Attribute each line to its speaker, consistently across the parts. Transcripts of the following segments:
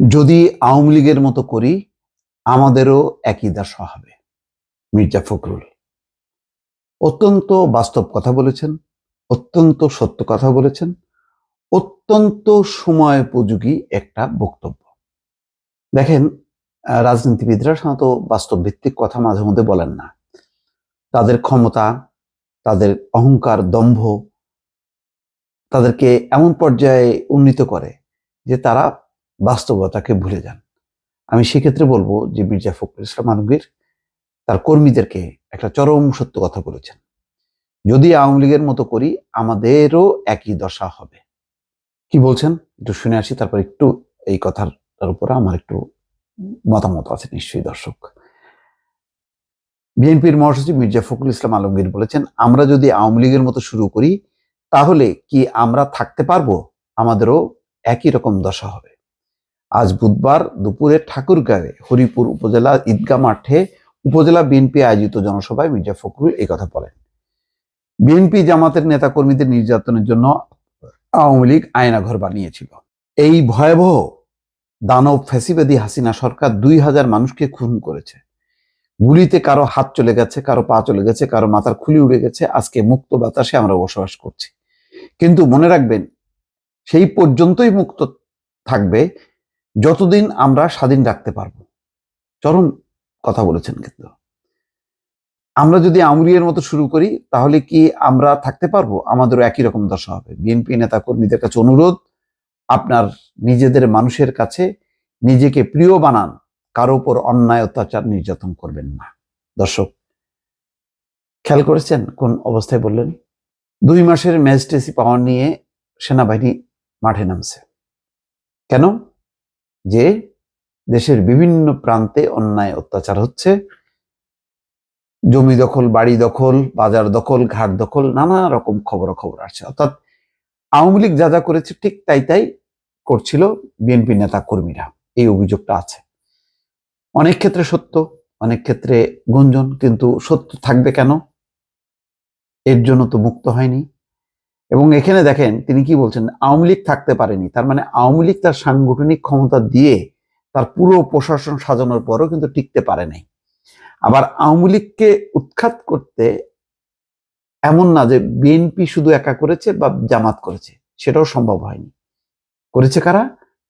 Speaker 1: যদি আওয়ামী লীগের মতো করি, আমাদেরও একই দশা হবে। মির্জা ফখরুল। অত্যন্ত বাস্তব কথা বলেছেন, অত্যন্ত সত্য কথা বলেছেন, অত্যন্ত সময়োপযোগী একটা বক্তব্য। দেখেন রাজনীতিবিদরা সাধারণত বাস্তব ভিত্তিক কথা মাঝে মধ্যে বলেন না। তাদের ক্ষমতা, তাদের অহংকার, দম্ভ তাদেরকে এমন পর্যায়ে উন্নীত করে যে তারা বাস্তবতাকে ভুলে যান। আমি সেক্ষেত্রে বলব যে মির্জা ফখরুল ইসলাম আলমগীর তার কর্মীদেরকে একটা চরম সত্য কথা বলেছেন। যদি আওয়ামী লীগের মতো করি, আমাদেরও একই দশা হবে। কি বলছেন? একটু শুনে আসি, তারপর একটু এই কথার উপরে আমার একটু মতামত আছে নিশ্চয়ই দর্শক। বিএনপির মহাসচিব মির্জা ফখরুল ইসলাম আলমগীর বলেছেন, আমরা যদি আওয়ামী লীগের মতো শুরু করি, তাহলে কি আমরা থাকতে পারব? আমাদেরও একই রকম দশা হবে। আজ বুধবার দুপুরে ঠাকুরগাঁয়ে হরিপুর উপজেলা ঈদগা মাঠে উপজেলা বিএনপি আয়োজিত জনসভায় মির্জা ফখরুল এই কথা বলেন। বিএনপি জামাতের নেতাকর্মীদের নির্যাতনের জন্য আওয়ামী লীগ আয়নাঘর বানিয়েছিল। এই ভয়াবহ দানব ফ্যাসিবাদী হাসিনা সরকার দুই হাজার মানুষকে খুন করেছে। গুলিতে কারও হাত চলে গেছে, কারও পা চলে গেছে, কারও মাথার খুলি উড়ে গেছে, আজকে মুক্ত বাতাসে আমরা বসবাস করছি। কিন্তু মনে রাখবেন, সেই পর্যন্তই মুক্ত থাকবে যতদিন আমরা স্বাধীন রাখতে পারব। চরম কথা বলেছেন কিন্তু। আমরা যদি আমরিয়ের মতো শুরু করি, তাহলে কি আমরা থাকতে পারব? আমাদেরও একই রকম দশা হবে। বিএনপি নেতা কর্মীদের কাছে অনুরোধ, আপনার নিজেদের মানুষের কাছে নিজেকে প্রিয় বানান, কারও উপর অন্যায় অত্যাচার নির্যাতন করবেন না। দর্শক, খেয়াল করেছেন কোন অবস্থায় বললেন? দুই মাসের ম্যাজিস্ট্রেসি পাওয়ার নিয়ে সেনাবাহিনী মাঠে নামছে। কেন? যে দেশের বিভিন্ন প্রান্তে অন্যায় অত্যাচার হচ্ছে। জমি দখল, বাড়ি দখল, বাজার দখল, ঘাট দখল, নানা রকম খবর খবর আসছে। অর্থাৎ আওয়ামী লীগ যা যা করেছে ঠিক তাই তাই করছিল বিএনপি নেতা কর্মীরা। এই অভিযোগটা আছে। অনেক ক্ষেত্রে সত্য, অনেক ক্ষেত্রে গুঞ্জন, কিন্তু সত্য থাকবে কেন? এর জন্য তো মুক্ত হয়নি। এবং এখানে দেখেন তিনি কি বলছেন, আওয়ামী লীগ থাকতে পারেনি। তার মানে আওয়ামী লীগ তার সাংগঠনিক ক্ষমতা দিয়ে তার পুরো প্রশাসন সাজানোর পরও কিন্তু টিকতে পারে নাই। আবার আওয়ামী লীগকে উৎখাত করতে এমন না যে বিএনপি শুধু একা করেছে বা জামাত করেছে, সেটাও সম্ভব হয়নি। করেছে কারা?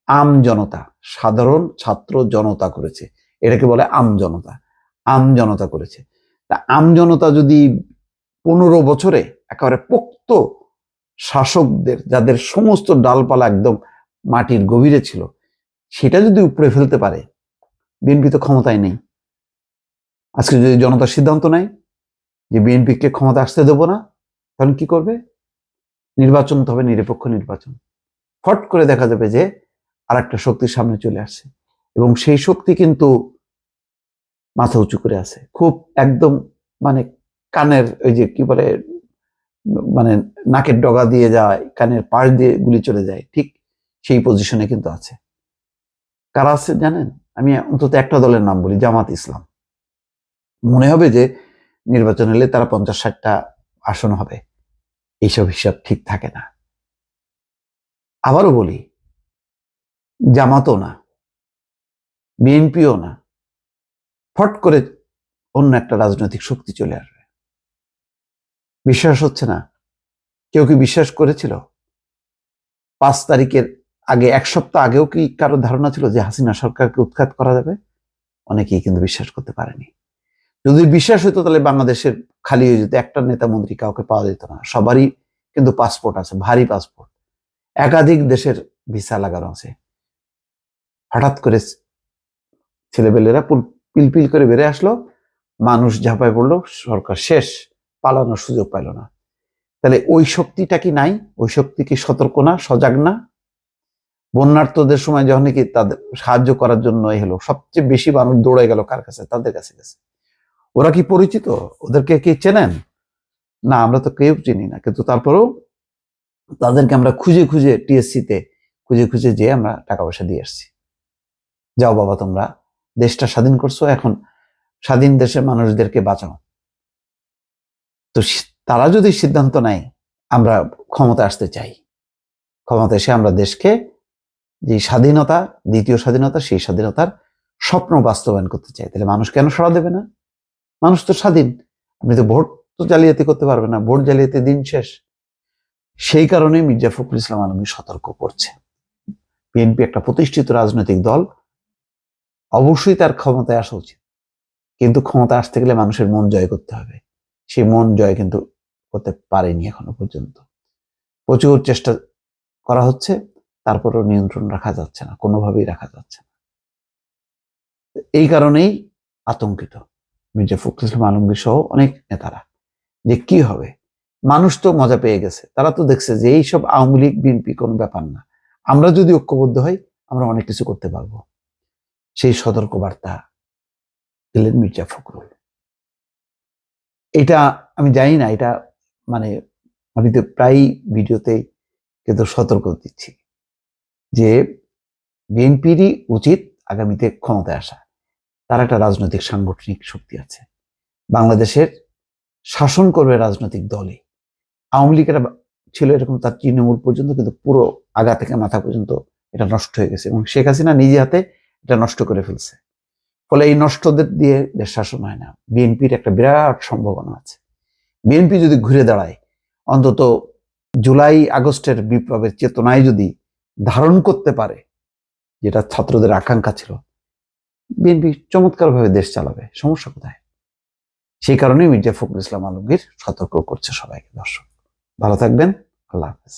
Speaker 1: আম জনতা, সাধারণ ছাত্র জনতা করেছে। এটাকে বলে আম জনতা আম জনতা করেছে। তা আম জনতা যদি পনেরো বছরে একেবারে পোক্ত শাসকদের, যাদের সমস্ত ডালপালা একদম মাটির গভীরে ছিল, সেটা যদি উপড়ে ফেলতে পারে, বিএনপি তো ক্ষমতায় নেই। আজকে যদি জনতা সিদ্ধান্ত নেয় যে বিএনপিকে ক্ষমতা আসতে দেবো না তখন কি করবে? নির্বাচন তো হবে নিরপেক্ষ নির্বাচন। ফট করে দেখা যাবে যে আর একটা শক্তির সামনে চলে আসছে এবং সেই শক্তি কিন্তু মাথা উঁচু করে আছে। খুব একদম মানে কানের ওই যে কি বলে মানে নাকের ডগা দিয়ে যায়, কানের পাশ দিয়ে গুলি চলে যায়, ঠিক সেই পজিশনে কিন্তু আছে। কারা আছে জানেন? আমি অন্তত একটা দলের নাম বলি, জামাত ইসলাম। মনে হবে যে নির্বাচন হলে তারা পঞ্চাশ ষাটটা আসন হবে। এইসব হিসাব ঠিক থাকে না। আবারও বলি, জামাতও না, বিএনপিও না। ফট করে অন্য একটা রাজনৈতিক শক্তি চলে আসবে। বিশ্বাস হচ্ছে না। কেউ কি বিশ্বাস করেছিল? পাঁচ তারিখের আগে, এক সপ্তাহ আগেও কি কারও ধারণা ছিল যে হাসিনা সরকারকে উৎখাত করা যাবে? অনেকেই কিন্তু বিশ্বাস করতে পারেনি। যদি বিশ্বাস হতো তাহলে বাংলাদেশের খালি হয়ে যেত, একটা নেতা মন্ত্রী কাউকে পাওয়া যেত না। সবারই কিন্তু পাসপোর্ট আছে, ভারী পাসপোর্ট। একাধিক দেশের ভিসা লাগানো আছে। হঠাৎ করে ছেলেবেলেরা পুল- পিলপিল করে বেড়ে আসলো, মানুষ ঝাঁপায় পড়ল, সরকার শেষ। পালানোর সুযোগ পাইল না। তাহলে ওই শক্তিটা কি নাই? ওই শক্তি কি সতর্ক না? সজাগ না? বন্যার্থদের সময় যখন কি তাদের সাহায্য করার জন্য এলো সবচেয়ে বেশি মানুষ দৌড়ে গেল কার কাছে? তাদের কাছে গেছে। ওরা কি পরিচিত? ওদেরকে কি চেনেন? না, আমরা তো কেউ চিনি না। কিন্তু তারপরেও তাদেরকে আমরা খুঁজে খুঁজে টিএসসিতে, খুঁজে খুঁজে যেয়ে আমরা টাকা পয়সা দিয়ে আসছি। যাও বাবা তোমরা, দেশটা স্বাধীন করছ, এখন স্বাধীন দেশের মানুষদেরকে বাঁচাও। তো তারা যদি সিদ্ধান্ত নেয়, আমরা ক্ষমতা আসতে চাই। ক্ষমতা এসে আমরা দেশকে, যে স্বাধীনতা, দ্বিতীয় স্বাধীনতা, সেই স্বাধীনতার স্বপ্ন বাস্তবায়ন করতে চাই। তাহলে মানুষ কেন সাড়া দেবে না? মানুষ তো স্বাধীন। আপনি তো ভোট তো জালিয়াতি করতে পারবে না। ভোট জালিয়াতি দিন শেষ। সেই কারণে মির্জা ফখরুল ইসলাম আলমী সতর্ক করছে। বিএনপি একটা প্রতিষ্ঠিত রাজনৈতিক দল, অবশ্যই তার ক্ষমতায় আসা উচিত। কিন্তু ক্ষমতা আসতে গেলে মানুষের মন জয় করতে হবে। সেই মন জয় কিন্তু করতে পারেনি এখনও পর্যন্ত। প্রচুর চেষ্টা করা হচ্ছে, তারপরেও নিয়ন্ত্রণ রাখা যাচ্ছে না, কোনোভাবেই রাখা যাচ্ছে না। এই কারণেই আতঙ্কিত মির্জা ফখরুল ইসলাম আলমগীর সহ অনেক নেতারা যে কি হবে? মানুষ তো মজা পেয়ে গেছে, তারা তো দেখছে যে এইসব আওয়ামী লীগ, বিএনপি কোনো ব্যাপার না। আমরা যদি ঐক্যবদ্ধ হই, আমরা অনেক কিছু করতে পারব। সেই সতর্ক বার্তা দিলেন মির্জা ফখরুল। এটা আমি জানি না, এটা মানে আমি তো প্রায় ভিডিওতে কিন্তু সতর্ক দিচ্ছি যে বিএনপিরই উচিত আগামীতে ক্ষমতায় আসা। তার একটা রাজনৈতিক সাংগঠনিক শক্তি আছে। বাংলাদেশের শাসন করবে রাজনৈতিক দলে আওয়ামী লীগের ছিল এরকম তার তৃণমূল পর্যন্ত কিন্তু পুরো আগা থেকে মাথা পর্যন্ত এটা নষ্ট হয়ে গেছে এবং শেখ হাসিনা নিজে হাতে এটা নষ্ট করে ফেলছে। ফলে এই নষ্টদের দিয়ে দেশ শাসন হয় না। বিএনপির একটা বিরাট সম্ভাবনা আছে। বিএনপি যদি ঘুরে দাঁড়ায়, অন্তত জুলাই আগস্টের বিপ্লবের চেতনায় যদি ধারণ করতে পারে, যেটা ছাত্রদের আকাঙ্ক্ষা ছিল, বিএনপি চমৎকারভাবে দেশ চালাবে। সমস্যা কোথায়? সেই কারণে মির্জা ফখরুল ইসলাম আলমগীর সতর্ক করছে সবাইকে, দর্শক। ভালো থাকবেন, আল্লাহ হাফেজ।